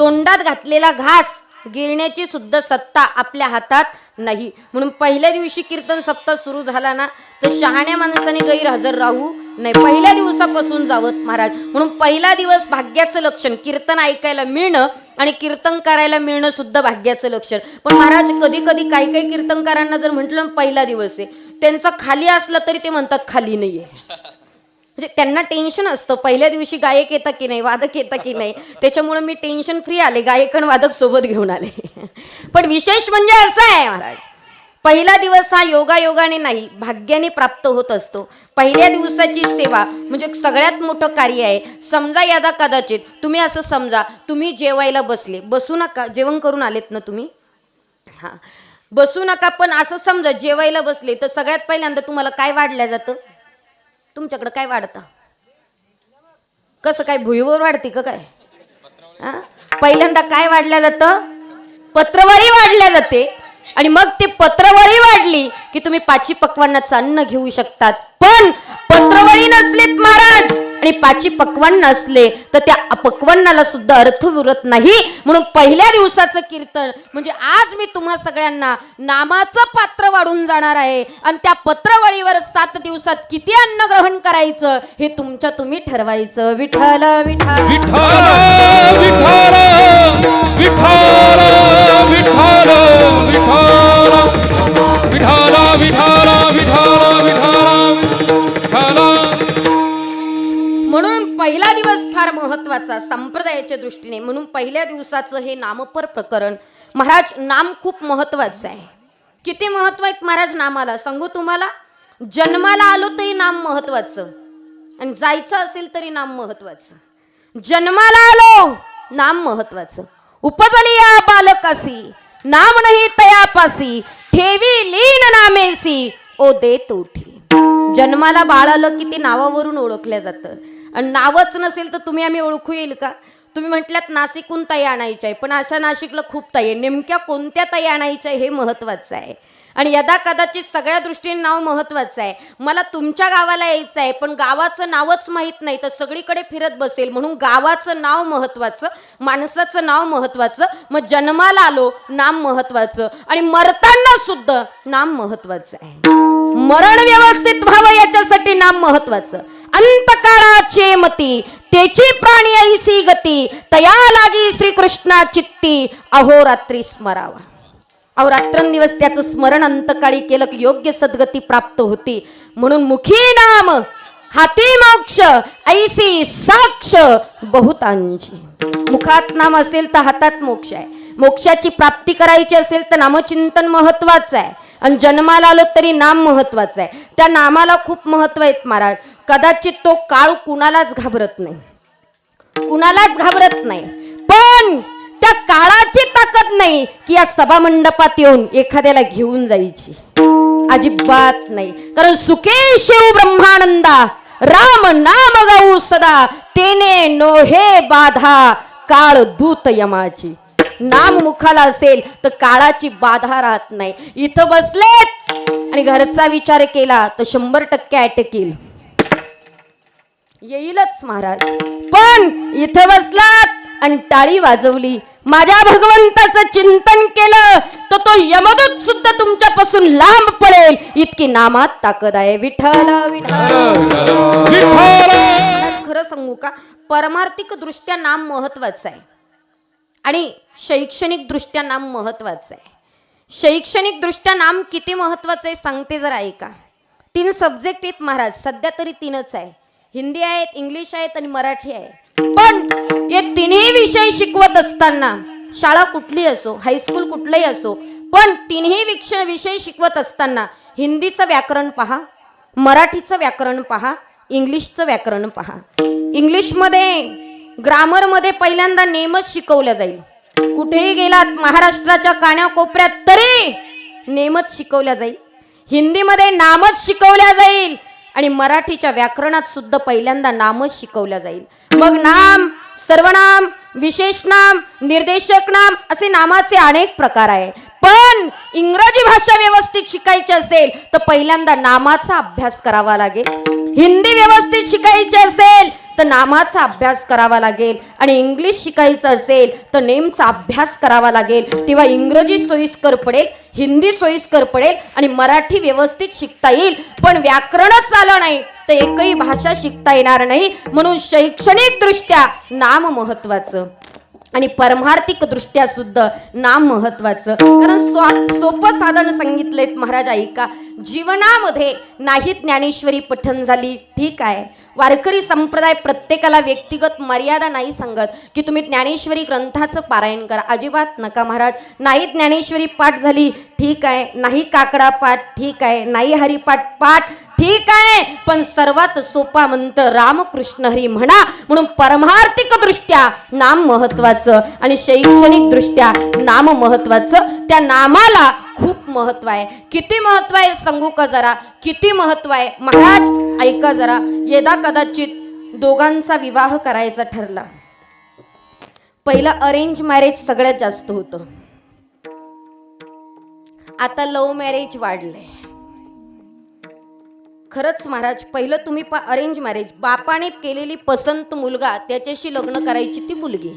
तोंडात घातलेला घास गिळण्याची सुद्धा सत्ता आपल्या हातात नाही. म्हणून पहिल्या दिवशी कीर्तन सप्ताह सुरू झाला ना तर शहाण्या माणसाने गैरहजर राहू नाही पहिल्या दिवसापासून जावत महाराज. म्हणून पहिला दिवस भाग्याचं लक्षण कीर्तन ऐकायला मिळणं आणि कीर्तन करायला मिळणं सुद्धा भाग्याचं लक्षण. पण महाराज कधी कधी काही काही कीर्तनकारांना जर म्हटलं पहिला दिवस आहे त्यांचा खाली असला तरी ते म्हणतात खाली नाहीये. म्हणजे त्यांना टेन्शन असतं. पहिल्या दिवशी गायक येतं की नाही वादक येतं की नाही त्याच्यामुळे मी टेन्शन फ्री आले गायक आणि वादक सोबत घेऊन आले. पण विशेष म्हणजे असं आहे महाराज पहिला दिवस हा योगायोगाने नाही भाग्याने प्राप्त होत असतो. पहिल्या दिवसाची सेवा म्हणजे सगळ्यात मोठं कार्य आहे. समजा यादा कदाचित तुम्ही असं समजा तुम्ही जेवायला बसले बसू नका जेवण करून आलेत ना तुम्ही? हां. बसू नका पण असं समजा जेवायला बसले तर सगळ्यात पहिल्यांदा तुम्हाला काय वाढलं जातं? तुमच्याकडं काय वाढतं? कसं काय भुईवर वाढते का काय? हा? पहिल्यांदा काय वाढल्या जातं? पत्रवळी वाढल्या जाते. आणि मग ती पत्रवळी वाढली की तुम्ही पाची पक्वांनाचं अन्न घेऊ शकतात. पण पत्रवळी नसलीत महाराज. आणि पाची पक्वान्न असले तर त्या अपक्वान्नाला सुद्धा अर्थ उरत नाही. म्हणून पहिल्या दिवसाचं कीर्तन म्हणजे आज मी तुम्हा सगळ्यांना नामाचं पात्र वाढून जाणार आहे. आणि त्या पत्रवळीवर सात दिवसात किती अन्न ग्रहण करायचं हे तुमच्या तुम्ही ठरवायचं. विठ्ठल विठल विठल विठल विठल विठ्ठल पहिला दिवस फार महत्त्वाचा संप्रदायाच्या दृष्टीने. म्हणून पहिल्या दिवसाचं हे नामपर प्रकरण महाराज नाम खूप महत्वाचं आहे. किती महत्त्व आहेत महाराज नामाला? सांगू तुम्हाला? जन्माला आलो तरी नाम महत्वाचं आणि जायचं असेल तरी नाम महत्वाचं जन्माला आलो नाम महत्वाचं उपजली या बालकासी नाम नाही तयापासी. ठेवी लीन नामेसी ओ दे तोठी जन्माला बाळ आलं की ते नावावरून ओळखल्या जातं. आणि नावच नसेल तर तुम्ही आम्ही ओळखू येईल का? तुम्ही म्हटल्यात नाशिकहून ताई आणायच्या आहे पण अशा नाशिकला खूप ताई आहे. नेमक्या कोणत्या ताई आणायच्या हे महत्त्वाचं आहे. आणि यदा कदाचित सगळ्या दृष्टीने नाव महत्त्वाचं आहे. मला तुमच्या गावाला यायचं आहे पण गावाचं नावच माहीत नाही तर सगळीकडे फिरत बसेल. म्हणून गावाचं नाव महत्त्वाचं माणसाचं नाव महत्त्वाचं मग जन्माला आलो नाम महत्त्वाचं. आणि मरताना सुद्धा नाम महत्त्वाचं आहे. मरण व्यवस्थित व्हावं याच्यासाठी नाम महत्त्वाचं. अंतकाळाचे मती त्याची प्राणी ऐसी गती तया लागी श्रीकृष्णा चित्ती अहोरात्री स्मरावा. अहो रात्रंदिवस त्याचं स्मरण अंतकाळी केलं की योग्य सद्गती प्राप्त होती. म्हणून मुखी नाम हाती मोक्ष ऐसी साक्ष बहुतांची मुखात नाम असेल तर हातात मोक्ष आहे. मोक्षाची प्राप्ती करायची असेल तर नामचिंतन महत्वाचं आहे. आणि जन्माला आलो तरी नाम महत्वाचं आहे. त्या नामाला खूप महत्त्व आहेत महाराज. कदाचित तो काळ कुणालाच घाबरत नाही. कुणालाच घाबरत नाही. पण त्या काळाची ताकद नाही की या सभा मंडपात येऊन एखाद्याला घेऊन जायची. अजिबात नाही. कारण सुखे शिव ब्रह्मानंदा राम नाम गाऊ सदा तेने नोहे बाधा काळ दूत यमाची. नाम मुखाला असेल तर काळाची बाधा राहत नाही. इथं बसलेत आणि घरचा विचार केला तर शंभर टक्के अटॅक येईल. येईलच महाराज. पण इथं बसलात आणि टाळी वाजवली. माझ्या भगवंताचं चिंतन केलं तर तो यमदूत सुद्धा तुमच्यापासून लांब पळेल इतकी नामात ताकद आहे. विठ्ठल विठ्ठल. खरं सांगू का? परमार्थिक दृष्ट्या नाम महत्वाचं आहे. आणि शैक्षणिक दृष्ट्या नाम महत्वाचं आहे. शैक्षणिक दृष्ट्या नाम किती महत्वाचं आहे सांगते जर ऐका. तीन सब्जेक्ट आहेत महाराज सध्या तरी तीनच आहे. हिंदी आहेत इंग्लिश आहेत आणि मराठी आहे. पण हे तिन्ही विषय शिकवत असताना शाळा कुठली असो हायस्कूल कुठलंही असो पण तिन्ही विषय शिकवत असताना हिंदीचं व्याकरण पहा मराठीचं व्याकरण पहा इंग्लिशचं व्याकरण पहा. इंग्लिशमध्ये ग्रामरमध्ये पहिल्यांदा नेमच शिकवल्या जाईल. कुठेही गेलात महाराष्ट्राच्या कानाकोपऱ्यात तरी नेमच शिकवल्या जाईल. हिंदीमध्ये नामच शिकवल्या जाईल. आणि मराठीच्या व्याकरणात सुद्धा पहिल्यांदा नामच शिकवल्या जाईल. मग नाम सर्वनाम विशेष नाम निर्देशक नाम असे नामाचे अनेक प्रकार आहे पण इंग्रजी भाषा व्यवस्थित शिकायची असेल तर पहिल्यांदा नामाचा अभ्यास करावा लागेल. हिंदी व्यवस्थित शिकायची असेल तर नामाचा अभ्यास करावा लागेल आणि इंग्लिश शिकायचं असेल तर नेमचा अभ्यास करावा लागेल. तेव्हा इंग्रजी सोयीस्कर पडेल हिंदी सोयीस्कर पडेल आणि मराठी व्यवस्थित शिकता येईल. पण व्याकरणच आलं नाही तर एकही भाषा शिकता येणार नाही. म्हणून शैक्षणिक दृष्ट्या नाम महत्वाचं आणि परमार्थिक दृष्ट्या सुद्धा नाम महत्वाचं कारण स्वा सोपं साधन सांगितलंय महाराज ऐका. जीवनामध्ये नाही ज्ञानेश्वरी पठन झाली ठीक आहे. वारकरी संप्रदाय प्रत्येकाला व्यक्तिगत मर्यादा नाही सांगत की तुम्ही ज्ञानेश्वरी ग्रंथाचं पारायण करा. अजिबात नका महाराज. नाही ज्ञानेश्वरी पाठ झाली ठीक आहे. नाही काकडा पाठ ठीक आहे. नाही हरिपाठ पाठ ठीक आहे पण सर्वात सोपा मंत्र रामकृष्ण हरी म्हणा. म्हणून परमार्थिक दृष्ट्या नाम महत्वाचं आणि शैक्षणिक दृष्ट्या नाम महत्वाचं. त्या नामाला खूप महत्त्व आहे. किती महत्त्व आहे सांगू का जरा? किती महत्त्व आहे? महाराज ऐका जरा. यदा कदाचित दोघांचा विवाह करायचा ठरला. पहिलं अरेंज मॅरेज सगळ्यात जास्त होतं. आता लव्ह मॅरेज वाढलंय. खरंच महाराज पहिलं तुम्ही पा अरेंज मॅरेज बापाने केलेली पसंत मुलगा त्याच्याशी लग्न करायची ती मुलगी.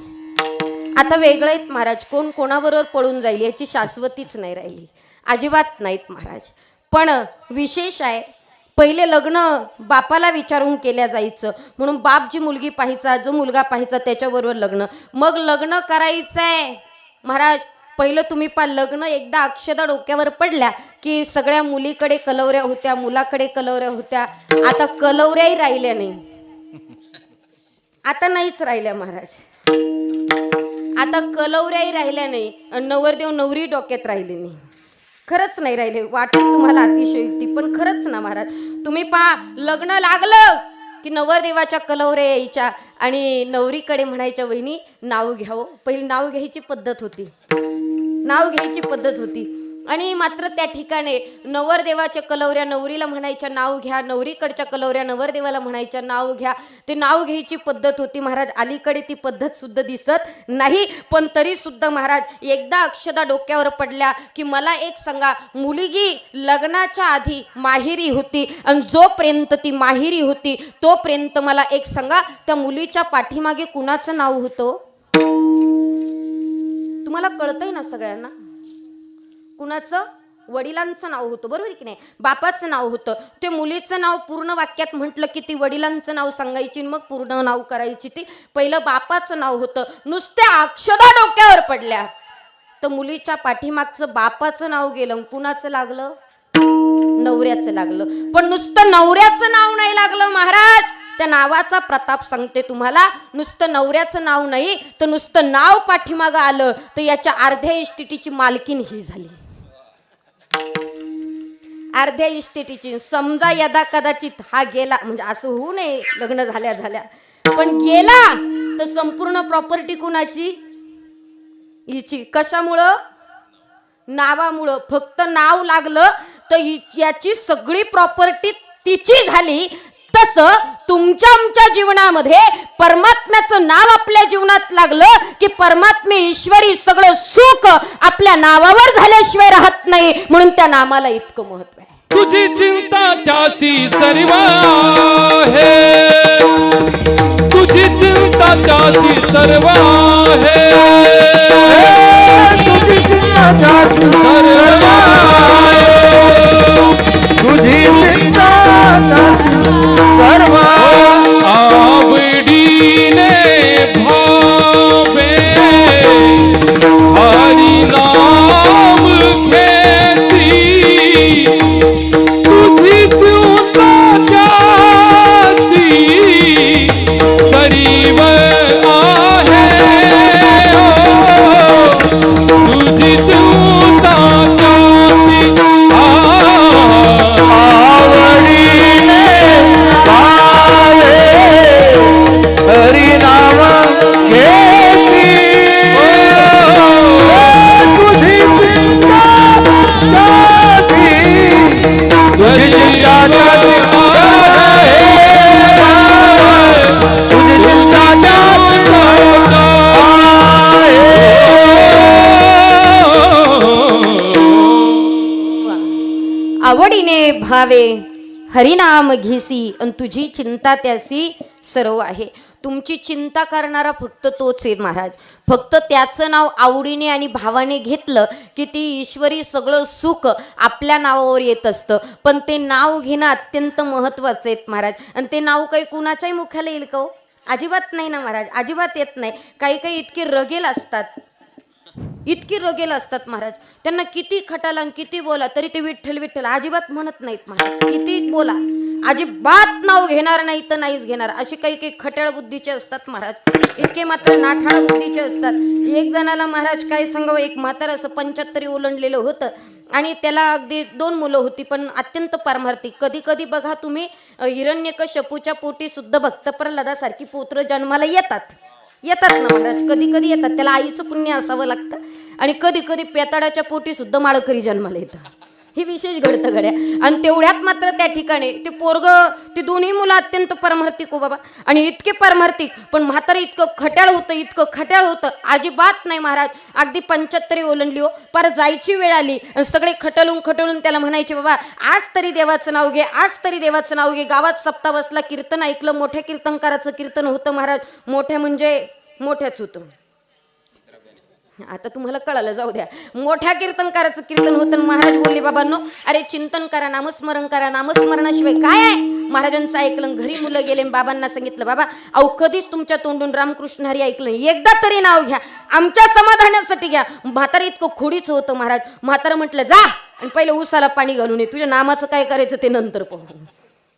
आता वेगळं आहेत महाराज कोण कोणाबरोबर पळून जाईल याची शाश्वतीच नाही राहिली. अजिबात नाहीत महाराज. पण विशेष आहे पहिले लग्न बापाला विचारून केल्या जायचं. म्हणून बाप जी मुलगी पाहायचा जो मुलगा पाहायचा त्याच्याबरोबर लग्न. मग लग्न करायचं आहे महाराज पहिलं तुम्ही पा लग्न एकदा अक्षदा डोक्यावर पडल्या की सगळ्या मुलीकडे कलवऱ्या होत्या मुलाकडे कलवऱ्या होत्या. आता कलवऱ्याही राहिल्या नाही. आता नाहीच राहिल्या महाराज. आता कलवऱ्याही राहिल्या नाही आणि नवरदेव नवरी डोक्यात राहिले नाही. खरंच नाही राहिले. वाटेल तुम्हाला अतिशयोक्ती पण खरंच ना महाराज. तुम्ही पहा लग्न लागलं की नवरदेवाच्या कलवऱ्या यायच्या आणि नवरीकडे म्हणायच्या वहिनी नाव घ्यावं. पहिली नाव घ्यायची पद्धत होती. नाव घ्यायची पद्धत होती. आणि मात्र त्या ठिकाणी नवरदेवाच्या कलवऱ्या नवरीला म्हणायच्या नाव घ्या. नवरीकडच्या कलवऱ्या नवरदेवाला म्हणायच्या नाव घ्या. ते नाव घ्यायची पद्धत होती. महाराज अलीकडे ती पद्धत सुद्धा दिसत नाही. पण तरी सुद्धा महाराज एकदा अक्षदा डोक्यावर पडल्या की मला एक सांगा मुलगी लग्नाच्या आधी माहिरी होती आणि जोपर्यंत ती माहिरी होती तोपर्यंत मला एक सांगा त्या मुलीच्या पाठीमागे कुणाचं नाव होतं? तुम्हाला कळतंय ना सगळ्यांना? कुणाचं? वडिलांचं नाव होतं बरोबर आहे की नाही? बापाचं नाव होतं. ते मुलीचं नाव पूर्ण वाक्यात म्हटलं की ती वडिलांचं नाव सांगायची मग पूर्ण नाव करायची ती. पहिलं बापाचं नाव होतं. नुसत्या अक्षदा डोक्यावर पडल्या. तर मुलीच्या पाठीमागचं बापाचं नाव गेलं कुणाचं लागलं? नवऱ्याचं लागलं. पण नुसतं नवऱ्याचं नाव नाही लागलं महाराज! त्या नावाचा प्रताप सांगते तुम्हाला. नुसतं नवऱ्याचं नाव नाही तर नुसतं नाव पाठीमागं आलं तर याच्या अर्ध्या इस्टेटीची मालकीन ही झाली. अर्ध्या इस्टेटीची. समजा यदा कदाचित हा गेला म्हणजे असं होऊ नये लग्न झाल्या झाल्या. पण गेला तर संपूर्ण प्रॉपर्टी कुणाची? हिची. कशामुळं? नावामुळं. फक्त नाव लागलं तर याची सगळी प्रॉपर्टी तिची झाली. तसं तुमच्या आमच्या जीवनामध्ये परमात्म्याचं नाव आपल्या जीवनात लागलं की परमात्मे ईश्वरी सगळं सुख आपल्या नावावर झाल्याशिवाय राहत नाही. म्हणून त्या नामाला इतकं महत्त्व आहे. तुझी चिंता त्याची सर्व आहे. तुझी चिंता त्याची सर्व आहे. तुझी चिंता त्याची सर्व आहे. तुझी भावे हरि नाम के भावे हरिनाम घेसी आणि तुझी चिंता त्यासी सर्व आहे. तुमची चिंता करणारा फक्त तोच आहे महाराज. फक्त त्याचं नाव आवडीने आणि भावाने घेतलं की ती ईश्वरी सगळं सुख आपल्या नावावर येत असतं. पण ते नाव घेणं अत्यंत महत्त्वाचं आहे महाराज. आणि ते नाव काही कुणाच्याही मुखाला येईल का हो? अजिबात नाही ना महाराज. अजिबात येत नाही. काही काही इतके रगेल असतात. इतकी रगेल असतात महाराज. त्यांना किती खटाला किती बोला तरी ते विठ्ठल विठ्ठल अजिबात म्हणत नाहीत महाराज. किती बोला. अजिबात नाव घेणार नाही तर नाहीच घेणार. असे काही काही खट्याळ बुद्धीचे असतात महाराज. इतके मात्र नाठाळ बुद्धीचे असतात. एक जणाला महाराज काय सांगावं? एक म्हातारा असं पंच्याहत्तरी ओलंडलेलं होतं. आणि त्याला अगदी दोन मुलं होती पण अत्यंत पारमार्थी कधी कधी बघा तुम्ही हिरण्यकशपूच्या पोटी सुद्धा भक्त प्रल्हादासारखी पुत्र जन्माला येतात. येतात ना महाराज कधी कधी येतात. त्याला आईचं पुण्य असावं लागतं. आणि कधी कधी पेताडाच्या पोटी सुद्धा माळकरी जन्माला येतं हे विशेष घडतं घड्या. आणि तेवढ्यात मात्र त्या ठिकाणी ते पोरग ते दोन्ही मुलं अत्यंत परमार्थिक हो बाबा. आणि इतके परमार्थिक पण म्हातारं इतकं खट्याळ होतं इतकं खट्याळ होतं. अजिबात नाही महाराज अगदी पंच्याहत्तरी ओलंडली हो. पर जायची वेळ आली. आणि सगळे खटळून खटळून त्याला म्हणायचे बाबा आज तरी देवाचं नाव घे आज तरी देवाचं नाव घे. गावात सप्ता बसला कीर्तन ऐकलं मोठ्या कीर्तनकाराचं कीर्तन होतं महाराज. मोठ्या म्हणजे मोठ्याच होतं. आता तुम्हाला कळालं जाऊ द्या. मोठ्या कीर्तनकाराचं कीर्तन होतं महाराज बोलले बाबांनो अरे चिंतन करा नामस्मरण करा नामस्मरणाशिवाय काय आहे? महाराजांचं ऐकलं घरी मुलं गेले बाबांना सांगितलं बाबा अहो कधीच तुमच्या तोंडून रामकृष्ण हरी ऐकलं एकदा तरी नाव घ्या. आमच्या समाधानासाठी घ्या. म्हातारा इतकं खोडीच होतं महाराज. म्हातारा म्हटलं जा. आणि पहिलं उसाला पाणी घालून ये. तुझ्या नामाचं काय करायचं ते नंतर पाहू.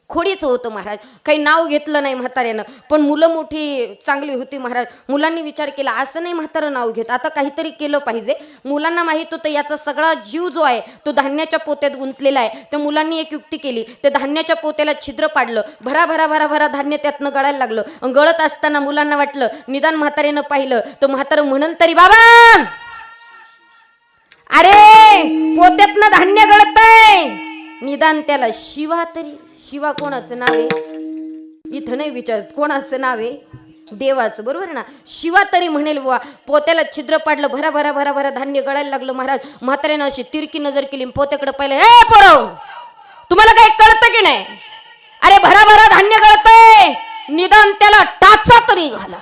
खोडीच होतं महाराज. काही नाव घेतलं नाही म्हाताऱ्यानं पण मुलं मोठी चांगली होती महाराज. मुलांनी विचार केला असं नाही म्हातारं नाव घेत आता काहीतरी केलं पाहिजे. मुलांना माहीत होतं याचा सगळा जीव जो आहे तो धान्याच्या पोत्यात गुंतलेला आहे. त्या मुलांनी एक युक्ती केली त्या धान्याच्या पोत्याला छिद्र पाडलं. भरा भरा भरा भरा धान्य त्यातनं गळायला लागलं. गळत असताना मुलांना वाटलं निदान म्हाताऱ्यानं पाहिलं तर म्हातारं म्हणल तरी बाबा! अरे पोत्यातनं धान्य गळतय. निदान त्याला शिवा तरी. शिवा कोणाचं नाव आहे? इथं नाही विचारत. कोणाचं नाव आहे? देवाचं. बरोबर ना? शिवा तरी म्हणेल बुवा पोत्याला छिद्र पाडलं भरा भरा भरा भरा धान्य गळायला लागलं महाराज. म्हाताऱ्यानं अशी तिरकी नजर केली पोत्याकडे पाहिलं हे पोरव तुम्हाला काही कळतं की नाही? अरे भरा भरा धान्य गळतय. निदान त्याला टाचा तरी घाला.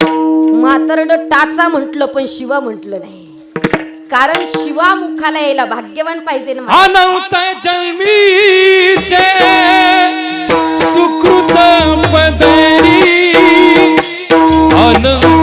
म्हातारड टाचा म्हटलं पण शिवा म्हटलं नाही. कारण शिवा मुखाला यायला भाग्यवान पाहिजे ना महाराज. जन्मीचे सुकृत पदरी अनंत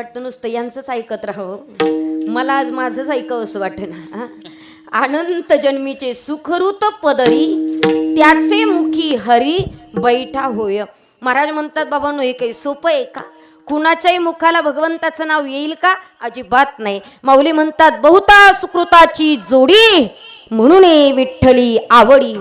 वाटतं नुसतं यांचंच ऐकत राहावं. मला आज माझंच ऐकावं असं वाटतं ना आनंत अनंत जन्मीचे सुखरूत पदरी त्याचे मुखी हरी बैठा होय. महाराज म्हणतात बाबांनो हे काही सोपं आहे का? कुणाच्याही मुखाला भगवंताचं नाव येईल का? अजिबात नाही. माऊली म्हणतात बहुता सुकृताची जोडी म्हणून विठ्ठली आवडी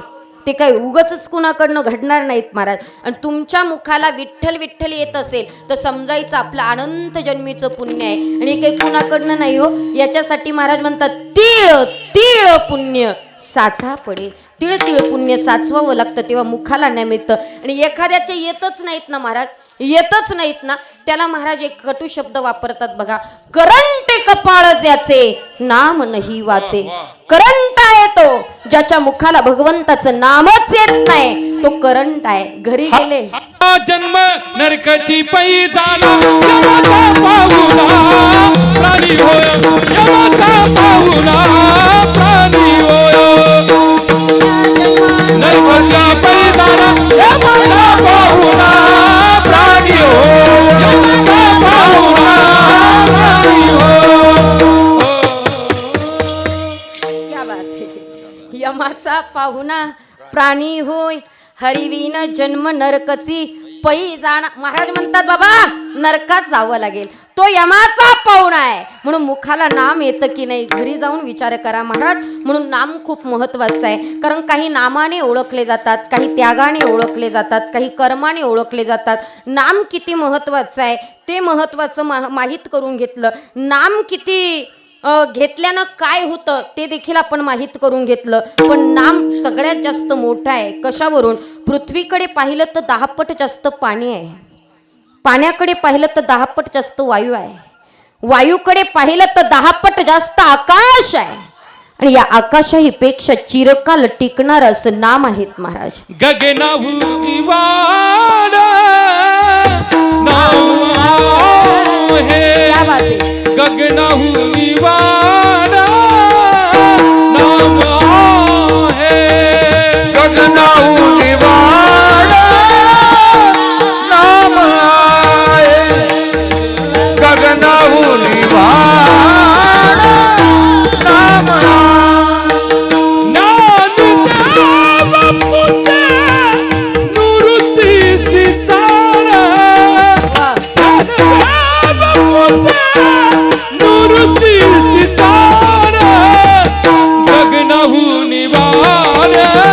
ते काही उगच कुणाकडनं घडणार नाहीत महाराज. आणि तुमच्या मुखाला विठ्ठल विठ्ठल येत असेल तर समजायचं आपलं अनंत जन्मीचं पुण्य आहे. आणि हे काही कुणाकडनं नाही हो याच्यासाठी महाराज म्हणतात तीळ तीळ पुण्य साचा पडेल. तिळ तिळ पुण्य साचवावं लागतं तेव्हा मुखाला नाही मिळतं. आणि एखाद्याचे येतच नाहीत ना महाराज येतच नाहीत ना त्याला महाराज एक कटू शब्द वापरतात बघा करंटे कपाळ ज्याचे नाम नाही वाचे. करंट आहे तो ज्याच्या मुखाला भगवंताचं नामच येत नाही. तो करंट आहे घरी गेले. हा जन्म नरकाची पै झाला. यमाचा पाहुणा प्राणी होय. यमाचा पाहुणा प्राणी होय. सर्वच्या पैदाना प्राणी हो यमाचा पाहुणा प्राणी होय हरिवीन जन्म नरकची पै जाण. महाराज म्हणतात बाबा नरकात जावं लागेल. तो यमाचा पाहुणा आहे. म्हणून मुखाला नाम येतं की नाही घरी जाऊन विचार करा महाराज. म्हणून नाम खूप महत्वाचं आहे. कारण काही नामाने ओळखले जातात काही त्यागाने ओळखले जातात काही कर्माने ओळखले जातात. नाम किती महत्वाचं आहे ते महत्वाचं मा माहीत करून घेतलं. नाम किती घेतल्यानं काय होतं ते देखील आपण माहीत करून घेतलं. पण नाम सगळ्यात जास्त मोठं आहे. कशावरून? पृथ्वीकडे पाहिलं तर दहा पट जास्त पाणी आहे. पाण्याकडे पाहिलं तर दहा पट जास्त वायू आहे. वायूकडे पाहिलं तर दहा पट जास्त आकाश आहे. आणि या आकाशाही पेक्षा चिरकाल टिकणार असं नाम आहेत महाराज. वाड Yeah.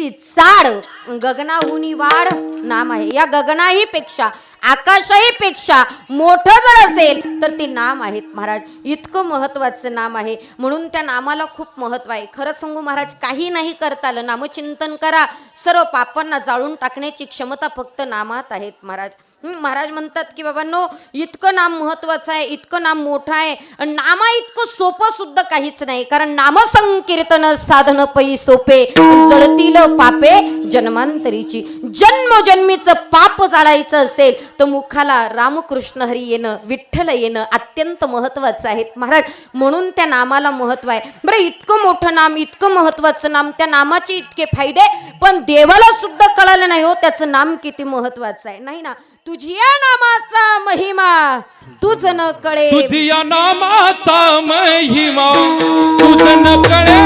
निवृत्तीसी चाड गगनाहुनी वाढ नाम आहे. या गगनाही पेक्षा आकाशाही पेक्षा मोठं जर असेल तर ते नाम आहेत महाराज. इतकं महत्वाचं नाम आहे. म्हणून त्या नामाला खूप महत्त्व आहे. खरं सांगू महाराज काही नाही करता आलं. नामचिंतन करा. सर्व पापांना जाळून टाकण्याची क्षमता फक्त नामात आहेत महाराज. महाराज म्हणतात की बाबांनो इतकं नाम महत्वाचं आहे इतकं नाम मोठं आहे आणि नामा इतकं सोपं सुद्धा काहीच नाही कारण नामसंकीर्तन साधन पै सोपे जळतील पापे जन्मांतरीची. जन्मजन्मीचं पाप जाळायचं असेल तर मुखाला रामकृष्ण हरी येणं विठ्ठल येणं अत्यंत महत्वाचं आहे. महाराज म्हणून त्या नामाला महत्त्व आहे. बरं इतकं मोठं नाम इतकं महत्वाचं नाम त्या नामाचे इतके फायदे पण देवाला सुद्धा कळालं नाही हो त्याचं नाम किती महत्वाचं आहे. नाही ना? तुझी या नामाचा महिमा तुझ न कळे तुझी या नामाचा महिमा तुझ न कळे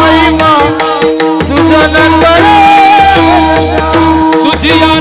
महिमा तुझं न कळे तुझी या